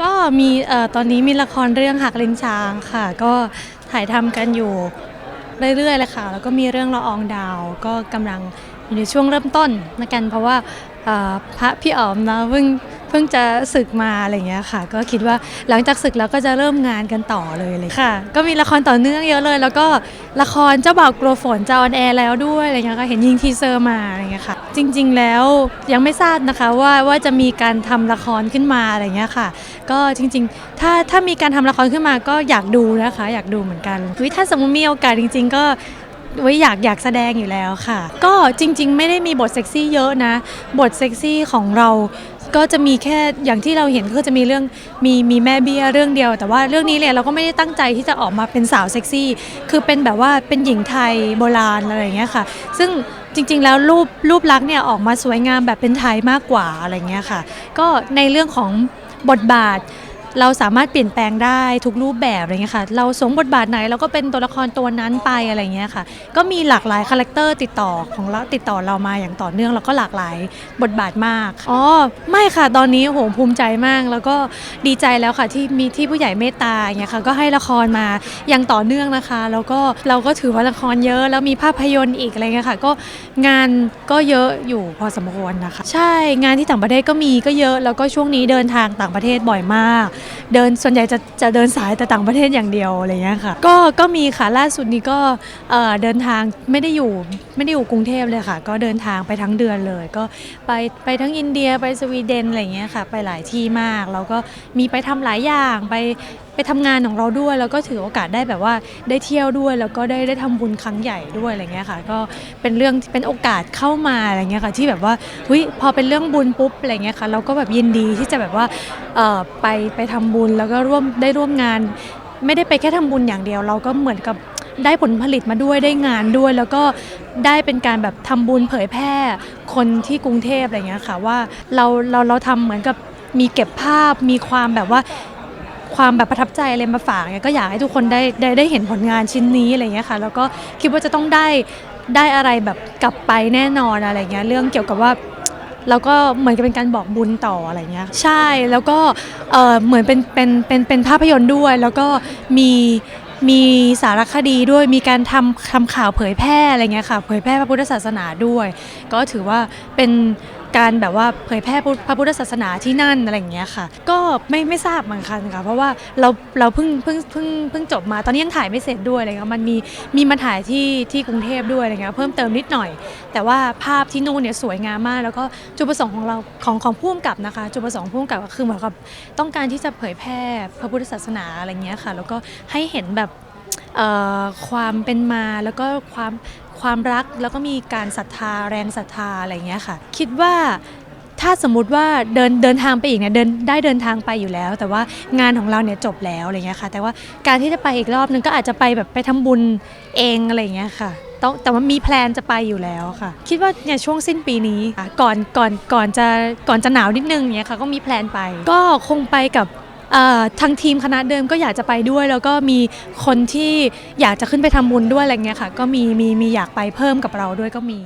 ก็มีเอ่อตอนนี้มีละครเรื่องหักลินช้างค่ะ ก็ถ่ายทำกันอยู่เรื่อยๆเลยค่ะ แล้วก็มีเรื่องละอองดาว ก็กำลังอยู่ในช่วงเริ่มต้นนะกัน เพราะว่า พระพี่อ๋อมนะเพิ่งเพิ่งจะศึกมาอะไรอย่างเงี้ยค่ะ ก็คิดว่าหลังจากศึกแล้วก็จะเริ่มงานกันต่อเลยเลยค่ะ ก็มีละครต่อเนื่องเยอะเลย แล้วก็ละครเจ้าบ่าวกลัวฝนจะออนแอร์แล้วด้วยอะไรเงี้ยค่ะเห็นยิงทีเซอร์มาอะไรเงี้ยค่ะ จริง ๆ แล้วยังไม่ทราบนะคะว่าว่าจะมีการทำละครขึ้นมาอะไรเงี้ยค่ะ ก็จริง ๆ ถ้าถ้ามีการทำละครขึ้นมาก็อยากดูนะคะ อยากดูเหมือนกันวิถ้าสมมติมีโอกาสจริง ๆ ก็ ไว้อยากอยากแสดงอยู่แล้วค่ะ ก็จริง ๆ ไม่ได้มีบทเซ็กซี่เยอะนะ บทเซ็กซี่ของเราก็จะมีแค่อย่างที่เราเห็นก็จะมีเรื่องมีมีแม่เบี้ยเรื่องเดียว แต่ว่าเรื่องนี้เนี่ยเราก็ไม่ได้ตั้งใจที่จะออกมาเป็นสาวเซ็กซี่ คือเป็นแบบว่าเป็นหญิงไทยโบราณอะไรอย่างเงี้ยค่ะ ซึ่งจริง ๆ แล้วรูปรูปลักษณ์เนี่ยออกมาสวยงามแบบเป็นไทยมากกว่าอะไรเงี้ยค่ะ ก็ในเรื่องของบทบาท เราสามารถเปลี่ยนแปลงได้ทุกรูปแบบอะไรเงี้ยค่ะ เราสวมบทบาทไหนเราก็เป็นตัวละครตัวนั้นไปอะไรเงี้ยค่ะ ก็มีหลากหลายคาแรคเตอร์ติดต่อของเราติดต่อเรามาอย่างต่อเนื่องแล้วก็หลากหลายบทบาทมากอ๋อไม่ค่ะตอนนี้โหภูมิใจมาก แล้วก็ดีใจแล้วค่ะที่มีที่ผู้ใหญ่เมตตาอย่างเงี้ยค่ะก็ให้ละครมาอย่างต่อเนื่องนะคะ แล้วก็เราก็ถือว่าละครเยอะแล้วมีภาพยนตร์อีกอะไรเงี้ยค่ะ ก็งานก็เยอะอยู่พอสมควรนะคะ ใช่งานที่ต่างประเทศก็มีก็เยอะแล้วก็ช่วงนี้เดินทางต่างประเทศบ่อยมากเดินส่วนใหญ่จะจะเดินสายแต่ต่างประเทศอย่างเดียวอะไรเงี้ยค่ะ ก็ก็มีค่ะล่าสุดนี้ก็เดินทางไม่ได้อยู่ไม่ได้อยู่กรุงเทพเลยค่ะ ก็เดินทางไปทั้งเดือนเลย ก็ไปไปทั้งอินเดียไปสวีเดนอะไรเงี้ยค่ะ ไปหลายที่มากแล้วก็มีไปทำหลายอย่างไป ไปทำงานของเราด้วย แล้วก็ถือโอกาสได้แบบว่าได้เที่ยวด้วย แล้วก็ได้ได้ทำบุญครั้งใหญ่ด้วยอะไรเงี้ยค่ะ ก็เป็นเรื่องเป็นโอกาสเข้ามาอะไรเงี้ยค่ะที่แบบว่าเฮ้ยพอเป็นเรื่องบุญปุ๊บอะไรเงี้ยค่ะเราก็แบบยินดีที่จะแบบว่าเออไปไปทำบุญแล้วก็ร่วมได้ร่วมงาน ไม่ได้ไปแค่ทำบุญอย่างเดียว เราก็เหมือนกับได้ผลผลิตมาด้วยได้งานด้วย แล้วก็ได้เป็นการแบบทำบุญเผยแพร่คนที่กรุงเทพอะไรเงี้ยค่ะว่าเราเราเราทำเหมือนกับมีเก็บภาพมีความแบบว่า ความแบบประทับใจอะไรมาฝากเนี่ยก็อยากให้ทุกคนได้ได้ได้เห็นผลงานชิ้นนี้อะไรเงี้ยค่ะ แล้วก็คิดว่าจะต้องได้ได้อะไรแบบกลับไปแน่นอนอะไรเงี้ยเรื่องเกี่ยวกับว่าแล้วก็เหมือนกับเป็นการบอกบุญต่ออะไรเงี้ยใช่แล้วก็เออเหมือนเป็นเป็นเป็นเป็นภาพยนตร์ด้วย แล้วก็มีมีสารคดีด้วยมีการทำทำข่าวเผยแพร่อะไรเงี้ยค่ะเผยแพร่พระพุทธศาสนาด้วย ก็ถือว่าเป็น การแบบว่าเผยแพร่พระพุทธศาสนาที่นั่นอะไรอย่างเงี้ยค่ะ ก็ไม่ไม่ทราบเหมือนกันค่ะ เพราะว่าเราเราเพิ่งเพิ่งเพิ่งเพิ่งจบมาตอนนี้ยังถ่ายไม่เสร็จด้วยอะไรเงี้ยมันมีมีมาถ่ายที่ที่กรุงเทพด้วยอะไรเงี้ยเพิ่มเติมนิดหน่อย แต่ว่าภาพที่นู่นเนี่ยสวยงามมาก แล้วก็จุดประสงค์ของเราของของผู้กำกับนะคะจุดประสงค์ของผู้กำกับก็คือเหมือนกับต้องการที่จะเผยแพร่พระพุทธศาสนาอะไรเงี้ยค่ะ แล้วก็ให้เห็นแบบ ความเป็นมาแล้วก็ความความรักแล้วก็มีการศรัทธาแรงศรัทธาอะไรเงี้ยค่ะ คิดว่าถ้าสมมติว่าเดินเดินทางไปอีกเนี่ยเดินได้เดินทางไปอยู่แล้ว แต่ว่างานของเราเนี่ยจบแล้วอะไรเงี้ยค่ะ แต่ว่าการที่จะไปอีกรอบนึงก็อาจจะไปแบบไปทำบุญเองอะไรเงี้ยค่ะต้องแต่ว่ามีแพลนจะไปอยู่แล้วค่ะ คิดว่าเนี่ยช่วงสิ้นปีนี้ก่อนก่อนก่อนจะก่อนจะหนาวนิดนึงเนี่ยค่ะก็มีแพลนไป ก็คงไปกับ ทางทีมคณะเดิมก็อยากจะไปด้วย แล้วก็มีคนที่อยากจะขึ้นไปทำบุญด้วยอะไรเงี้ยค่ะ ก็มีมีมีอยากไปเพิ่มกับเราด้วยก็มี